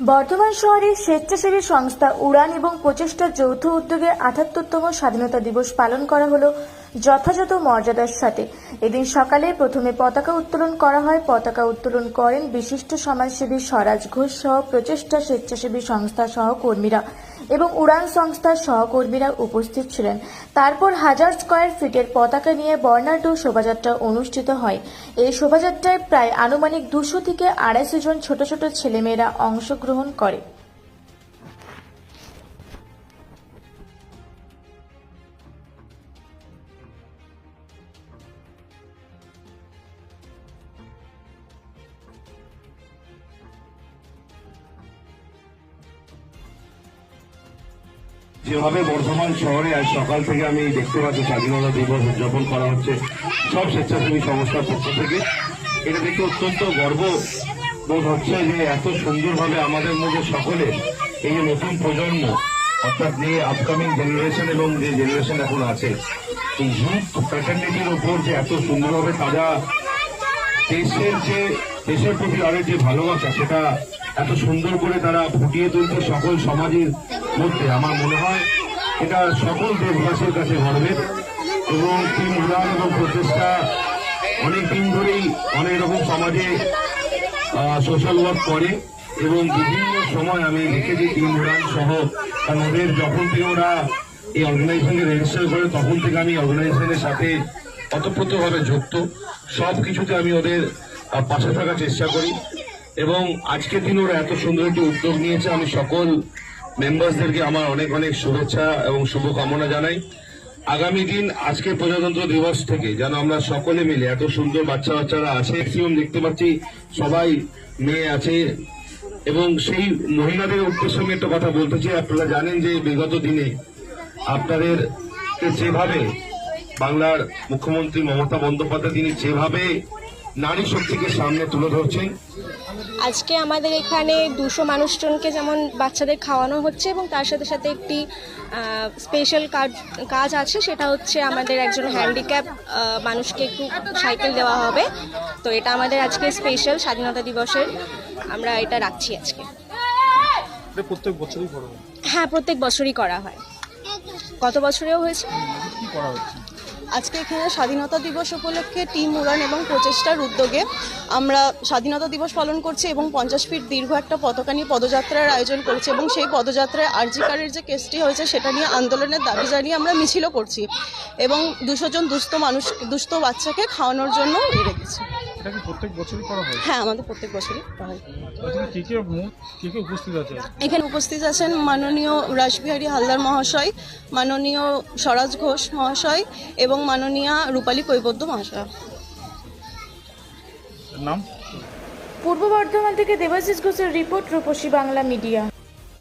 বর্ধমান শহরে স্বেচ্ছাসেবী সংস্থা উড়ান এবং প্রচেষ্টা যৌথ উদ্যোগে আটাত্তরতম স্বাধীনতা দিবস পালন করা হলো যথাযথ মর্যাদার সাথে। এদিন সকালে প্রথমে পতাকা উত্তোলন করা হয়। পতাকা উত্তোলন করেন বিশিষ্ট সমাজসেবী স্বরাজ ঘোষ সহ প্রচেষ্টা স্বেচ্ছাসেবী সংস্থা সহকর্মীরা। এবং উড়ান সংস্থার সহকর্মীরা উপস্থিত ছিলেন। তারপর হাজার স্কোয়ার ফিটের পতাকা নিয়ে বর্ণাঢ্য শোভাযাত্রা অনুষ্ঠিত হয়। এই শোভাযাত্রায় প্রায় আনুমানিক দুশো থেকে আড়াইশো জন ছোট ছোট ছেলেমেয়েরা অংশগ্রহণ করে। যেভাবে বর্ধমান শহরে আজ সকাল থেকে আমি দেখতে পাচ্ছি স্বাধীনতা দিবস উদযাপন করা হচ্ছে, সব স্বেচ্ছাসেবী সংস্থার পক্ষ থেকে। এটা দেখে অত্যন্ত গর্ব বোধ হচ্ছে যে এত সুন্দরভাবে আমাদের মধ্যে সকলে এই যে নতুন প্রজন্ম, অর্থাৎ যে আপকামিং জেনারেশন এবং যে জেনারেশন এখন আছে, এই ইউথ ফ্যাটার্নিটির উপর যে এত সুন্দরভাবে তারা দেশের যে, দেশের প্রতি তাদের যে ভালোবাসা, সেটা এত সুন্দর করে তারা ফুটিয়ে তুলছে সকল সমাজের মধ্যে আমার মনে হয় এটা সকল দেশবাসীর কাছে গর্বের এবং টিম উড়ান এবং প্রচেষ্টা অনেক দিন ধরেই অনেক রকম সমাজে সোশ্যাল ওয়ার্ক করে এবং বিভিন্ন সময় আমি দেখেছি টিম উড়ান সহ কারণ ওদের যখন থেকে ওরা এই অর্গানাইজেশনকে রেজিস্টার করে তখন থেকে আমি অর্গানাইজেশনের সাথে অতপ্রতভাবে যুক্ত। সব কিছুতে আমি ওদের পাশে থাকার চেষ্টা করি এবং আজকের দিন ওরা এত সুন্দর একটি উদ্যোগ নিয়েছে। আমি সকল মেম্বার্সদেরকে আমার অনেক অনেক শুভেচ্ছা এবং শুভকামনা জানাই। আগামী দিন আজকে প্রজাতন্ত্র দিবস থেকে যেন আমরা সকলে মিলে, এত সুন্দর বাচ্চা বাচ্চারা আছে ম্যাক্সিমাম দেখতে পাচ্ছি, সবাই মেয়ে আছে। এবং সেই মহিলাদের উদ্দেশ্যে আমি একটা কথা বলতে চাই, আপনারা জানেন যে বিগত দিনে আপনাদের যেভাবে বাংলার মুখ্যমন্ত্রী মমতা বন্দ্যোপাধ্যায় তিনি যেভাবে নারী শক্তিকে সামনে তুলে ধরছেন আজকে আমাদের এখানে দুশো মানুষজনকে যেমন বাচ্চাদের খাওয়ানো হচ্ছে এবং তার সাথে সাথে একটি স্পেশাল কাজ কাজ আছে সেটা হচ্ছে আমাদের একজন হ্যান্ডিক্যাপ মানুষকে একটু সাইকেল দেওয়া হবে। তো এটা আমাদের আজকে স্পেশাল স্বাধীনতা দিবসের আমরা এটা রাখছি আজকে। প্রত্যেক বছরই করা হয়? হ্যাঁ প্রত্যেক বছরই করা হয়। গত বছরেও হয়েছে? করা হচ্ছে? আজকে এখানে স্বাধীনতা দিবস উপলক্ষে টিম উড়ান এবং প্রচেষ্টার উদ্যোগে আমরা স্বাধীনতা দিবস পালন করছি এবং পঞ্চাশ ফিট দীর্ঘ একটা পতাকা নিয়ে পদযাত্রার আয়োজন করছি এবং সেই পদযাত্রায় আরজিকারের যে কেসটি হয়েছে সেটা নিয়ে আন্দোলনের দাবি জানিয়ে আমরা মিছিলও করছি এবং দুশো জন দুস্থ মানুষ, দুস্থ বাচ্চাকে খাওয়ানোর জন্য রেখেছি এটা কি প্রত্যেক বছরই করা হয়? হ্যাঁ আমাদের প্রত্যেক বছরই করা হয়। আজকে কে কে মু- কে কে উপস্থিত আছে? এখানে উপস্থিত আছেন মাননীয় রাসবিহারী হালদার মহাশয় মাননীয় স্বরাজ ঘোষ মহাশয় এবং মাননীয়া রূপালী কৈবদ্য মহাশয়। নাম? পূর্ব বর্ধমান থেকে দেবাশিস ঘোষের রিপোর্ট রূপসী বাংলা মিডিয়া।